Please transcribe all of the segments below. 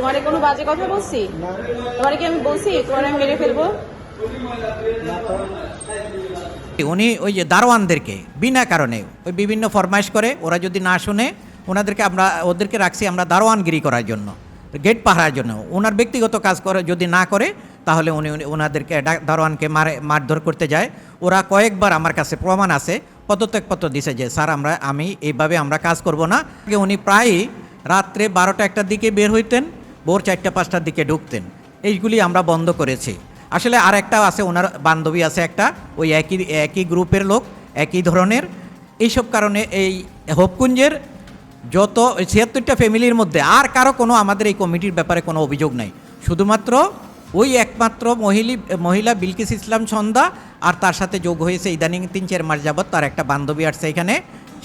তোমারে কোনো বাজে কথা বলছি? তোমারে কি আমি বলছি? তোমারে আমি মেরে ফেলব? উনি ওই যে দারোয়ানদেরকে, বিনা কারণে ওই বিভিন্ন ফরমাইশ করে, ওরা যদি না শুনে, ওনাদেরকে আমরা, ওদেরকে রাখছি আমরা দারোয়ানগিরি করার জন্য, গেট পাহারার জন্য। ওনার ব্যক্তিগত কাজ করে, যদি না করে, তাহলে উনি ওনাদেরকে দারোয়ানকে মারে, মারধর করতে যায়। ওরা কয়েকবার আমার কাছে প্রমাণ আছে, পদত্যাগপত্র দিছে যে, স্যার, আমরা, আমি এইভাবে আমরা কাজ করব না। উনি প্রায়ই রাত্রে বারোটা একটার দিকে বের হইতেন ভোর চারটা, পাঁচটার দিকে ঢুকতেন। এইগুলি আমরা বন্ধ করেছি। আসলে আর একটা আছে, ওনার বান্ধবী আছে একটা, ওই একই একই গ্রুপের লোক, একই ধরনের। এইসব কারণে এই হোপকুঞ্জের যত ছিয়াত্তরটা ফ্যামিলির মধ্যে, আর কারও কোনো আমাদের এই কমিটির ব্যাপারে কোনো অভিযোগ নাই। শুধুমাত্র ওই একমাত্র মহিলি, মহিলা বিলকিস ইসলাম সন্ধ্যা আর তার সাথে যোগ হয়েছে ইদানিং তিন, চার মাস যাবৎ, তার একটা বান্ধবী আসছে এখানে,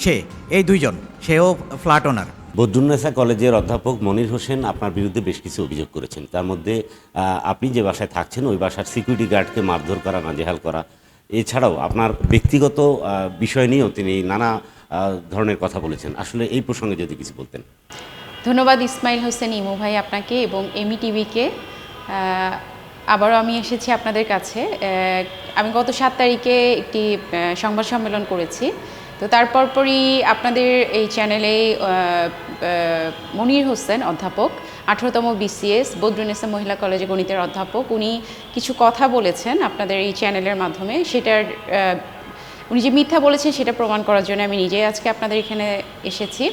সে, এই দুইজন, সেও ফ্ল্যাট ওনার। বদরুন্নেসা কলেজের অধ্যাপক মনির হোসেন আপনার বিরুদ্ধে বেশ কিছু অভিযোগ করেছেন। তার মধ্যে আপনি যে বাসায় থাকছেন, ওই বাসার সিকিউরিটি গার্ডকে মারধর করা, নাজেহাল করা। এছাড়াও আপনার ব্যক্তিগত বিষয় নিয়েও তিনি নানা ধরনের কথা বলেছেন। আসলে এই প্রসঙ্গে যদি কিছু বলতেন। ধন্যবাদ ইসমাইল হোসেন, ইমু ভাই আপনাকে এবং এমি টিভিকে আবারও আমি এসেছি আপনাদের কাছে। আমি গত সাত তারিখে একটি সংবাদ সম্মেলন করেছি। তো তারপর পরই আপনাদের এই চ্যানেলে মনির হোসেন অধ্যাপক, আঠারোতম বিসিএস বদ্রুনেসা মহিলা কলেজে গণিতের অধ্যাপক, উনি কিছু কথা বলেছেন আপনাদের এই চ্যানেলের মাধ্যমে। সেটার উনি যে মিথ্যা বলেছেন সেটা প্রমাণ করার জন্য আমি নিজেই আজকে আপনাদের এখানে এসেছি।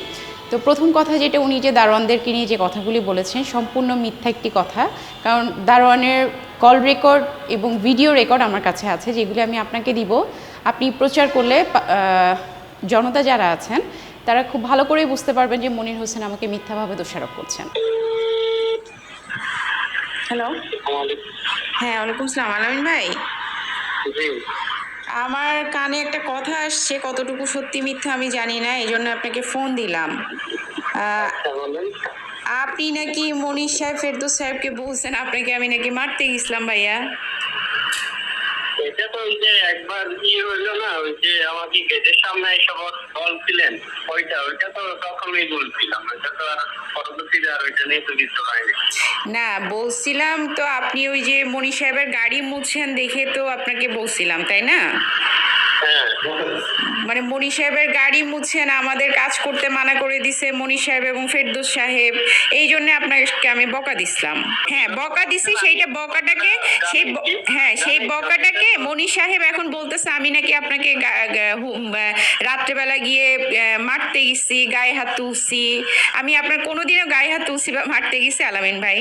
তো প্রথম কথা যেটা, উনি যে দারোয়ানদেরকে নিয়ে যে কথাগুলি বলেছেন, সম্পূর্ণ মিথ্যা একটি কথা। কারণ দারোয়ানের কল রেকর্ড এবং ভিডিও রেকর্ড আমার কাছে আছে, যেগুলি আমি আপনাকে দিব। আপনি প্রচার করলে জনতা যারা আছেন তারা খুব ভালো করেই বুঝতে পারবেন যে মনির হোসেন আমাকে মিথ্যাভাবে দোষারোপ করছেন। হ্যালো। হ্যাঁ ওয়ালাইকুম সালাম আলামিন ভাই? আমার কানে একটা কথা আসছে কতটুকু সত্যি মিথ্যা আমি জানি না এই জন্য আপনাকে ফোন দিলাম। আপনি নাকি মনীষ সাহেব ফেরদৌস সাহেবকে বলছেন আপনাকে আমি নাকি মারতে গেছিলাম ভাইয়া। এটা তো ওই যে একবার ই হইল না, ওই যে আমাকে গেটের সামনে এসে বলছিলেন ওইটা ওইটা তো তখনই বলছিলাম, ওইটা তো আর পরবর্তীতে আর ওইটা নিয়ে তো হয়নি। না, বলছিলাম তো আপনি ওই যে মনি সাহেবের গাড়ি মুছছেন দেখে তো আপনাকে বলছিলাম, তাই না? মানে মনি সাহেবের গাড়ি মুছছেন আমাদের কাজ করতে মানা করে দিছে মনি সাহেব এবং ফেরদৌস সাহেব। এই জন্য আপনাকে আমি বকা দিছিলাম। হ্যাঁ বকা দিছি, সেইটা বকাটাকে, সেই হ্যাঁ সেই বকাটাকে মনি সাহেব এখন বলতেছে, আমি নাকি আপনাকে রাত্রেবেলা গিয়ে মারতে গেছি, গায়ে হাত তুলছি। আমি আপনার কোনোদিনও গায়ে হাত তুলছি বা মারতে গেছি, আলামিন ভাই।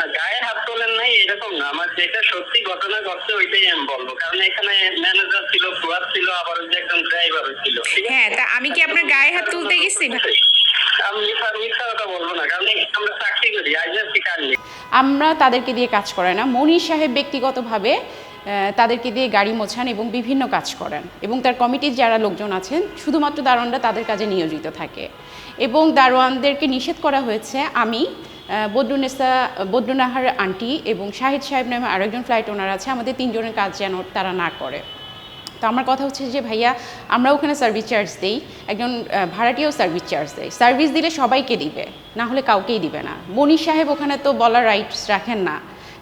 না গায়ে হাত তোলেন নাই এরকম না। আমার যেটা সত্যি ঘটনা ঘটছে ওইটাই আমি বলব। কারণ এখানে ম্যানেজার ছিল ফুয়াদ ছিল আবার একজন ড্রাইভার ছিল। হ্যাঁ তা আমি কি আপনার গায়ে হাত তুলতে গেছি? আমি মিথ্যা মিথ্যা কথা বলব না কারণ আমরা চাকরি করি আজ আর আমরা তাদেরকে দিয়ে কাজ করাই না। মনির সাহেব ব্যক্তিগতভাবে তাদেরকে দিয়ে গাড়ি মোছান এবং বিভিন্ন কাজ করেন। এবং তার কমিটির যারা লোকজন আছেন শুধুমাত্র দারোয়ানরা তাদের কাজে নিয়োজিত থাকে। এবং দারোয়ানদেরকে নিষেধ করা হয়েছে আমি বদরুনেসা বদরুনাহার আন্টি এবং শাহিদ সাহেব নামে আরেকজন ফ্লাইট ওনার আছে। আমাদের তিনজনের কাজ যেন তারা না করে। তো আমার কথা হচ্ছে যে, ভাইয়া, আমরা ওখানে সার্ভিস চার্জ দিই। একজন ভাড়াটিও সার্ভিস চার্জ দেয়। সার্ভিস দিলে সবাইকে দিবে, না হলে কাউকেই দিবে না। মনির সাহেব ওখানে তো বলার রাইটস রাখেন না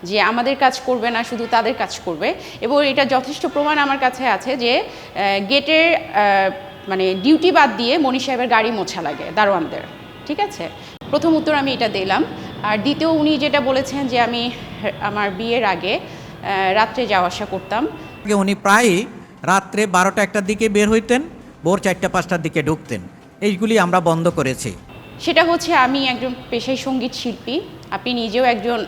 যে, আমাদের কাজ করবে না, শুধু তাদের কাজ করবে। এবং এটা যথেষ্ট প্রমাণ আমার কাছে আছে যে গেটের মানে ডিউটি বাদ দিয়ে মনির সাহেবের গাড়ি মোছা লাগে, দারোয়ানদের। ঠিক আছে? প্রথম উত্তর আমি এটা দিলাম। আর দ্বিতীয় উনি যেটা বলেছেন যে আমি আমার বিয়ের আগে রাত্রে যাওয়া আসা করতাম। উনি প্রায়ই রাত্রে বারোটা একটার দিকে বের হইতেন ভোর চারটা পাঁচটার দিকে ঢুকতেন। এইগুলি আমরা বন্ধ করেছি। সেটা হচ্ছে আমি একজন পেশায় সংগীত শিল্পী। আপনি নিজেও একজন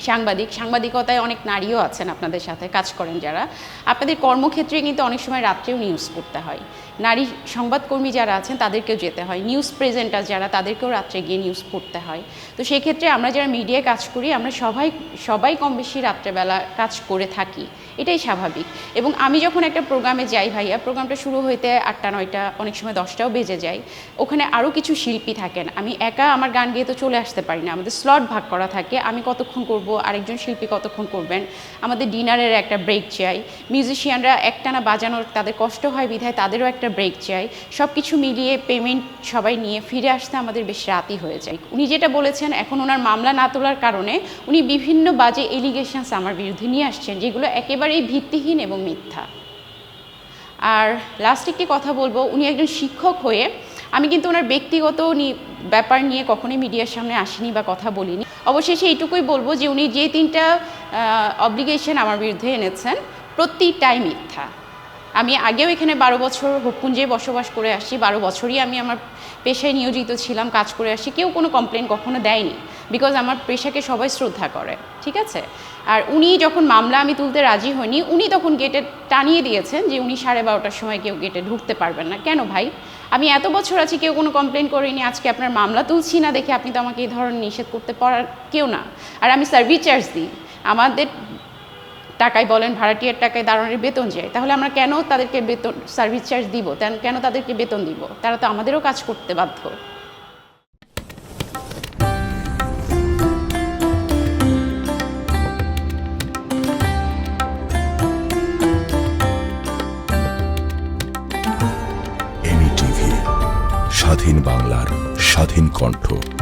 সাংবাদিক, সাংবাদিকতায় অনেক নারীও আছেন আপনাদের সাথে, কাজ করেন যারা। আপনাদের কর্মক্ষেত্রে কিন্তু অনেক সময় রাত্রেও নিউজ পড়তে হয়। নারী সংবাদকর্মী যারা আছেন, তাদেরকেও যেতে হয়। নিউজ প্রেজেন্টার যারা, তাদেরকেও রাত্রে গিয়ে নিউজ পড়তে হয়। তো সেই ক্ষেত্রে আমরা যারা মিডিয়ায় কাজ করি, আমরা সবাই সবাই কম বেশি রাত্রেবেলা কাজ করে থাকি। এটাই স্বাভাবিক। এবং আমি যখন একটা প্রোগ্রামে যাই ভাইয়া প্রোগ্রামটা শুরু হইতে আটটা, নয়টা, অনেক সময় দশটাও বেজে যায়। ওখানে আরও কিছু শিল্পী থাকেন। আমি একা আমার গান গেয়ে তো চলে আসতে পারি না। আমাদের স্লট ভাগ করা থাকে। আমি কতক্ষণ করব আরেকজন শিল্পী কতক্ষণ করবেন? আমাদের ডিনারের একটা ব্রেক চাই। মিউজিশিয়ানরা একটানা বাজানোর তাদের কষ্ট হয়, বিধায় তাদেরও একটা ব্রেক চাই। সব কিছু মিলিয়ে পেমেন্ট সবাই নিয়ে ফিরে আসতে আমাদের বেশ রাতই হয়ে যায়। উনি যেটা বলেছেন, এখন ওনার মামলা না তোলার কারণে উনি বিভিন্ন বাজে এলিগেশনস আমার বিরুদ্ধে নিয়ে আসছেন, যেগুলো একেবারেই ভিত্তিহীন এবং মিথ্যা। আর লাস্ট একটি কথা বলব, উনি একজন শিক্ষক হয়ে, আমি কিন্তু ওনার ব্যক্তিগত ব্যাপার নিয়ে কখনোই মিডিয়ার সামনে আসিনি বা কথা বলিনি। অবশেষে এইটুকুই বলব যে উনি যে তিনটা অব্লিগেশন আমার বিরুদ্ধে এনেছেন, প্রতিটাই মিথ্যা। আমি আগেও এখানে বারো বছর হোপপুঞ্জে বসবাস করে আসছি বারো বছরই আমি আমার পেশায় নিয়োজিত ছিলাম, কাজ করে আসছি কেউ কোনো কমপ্লেন কখনো দেয়নি বিকজ আমার পেশাকে সবাই শ্রদ্ধা করে, ঠিক আছে? আর উনি যখন মামলা আমি তুলতে রাজি হইনি, উনি তখন গেটে টানিয়ে দিয়েছেন যে উনি সাড়ে বারোটার সময় কেউ গেটে ঢুকতে পারবেন না। কেন ভাই? আমি এত বছর আছি, কেউ কোনো কমপ্লেন করিনি, আজকে আপনার মামলা তুলছি না দেখে আপনি তো আমাকে এই ধরনের নিষেধ করতে পারার কেউ না। আর আমি সার্ভিস চার্জ দিই। আমাদের টাকায় বলেন, ভাড়াটিয়ার টাকায় দাঁড়ানোর বেতন যায়, তাহলে আমরা কেন তাদেরকে বেতন সার্ভিস চার্জ দিব? কেন তাদেরকে বেতন দিব? তারা তো আমাদেরও কাজ করতে বাধ্য। স্বাধীন কণ্ঠ।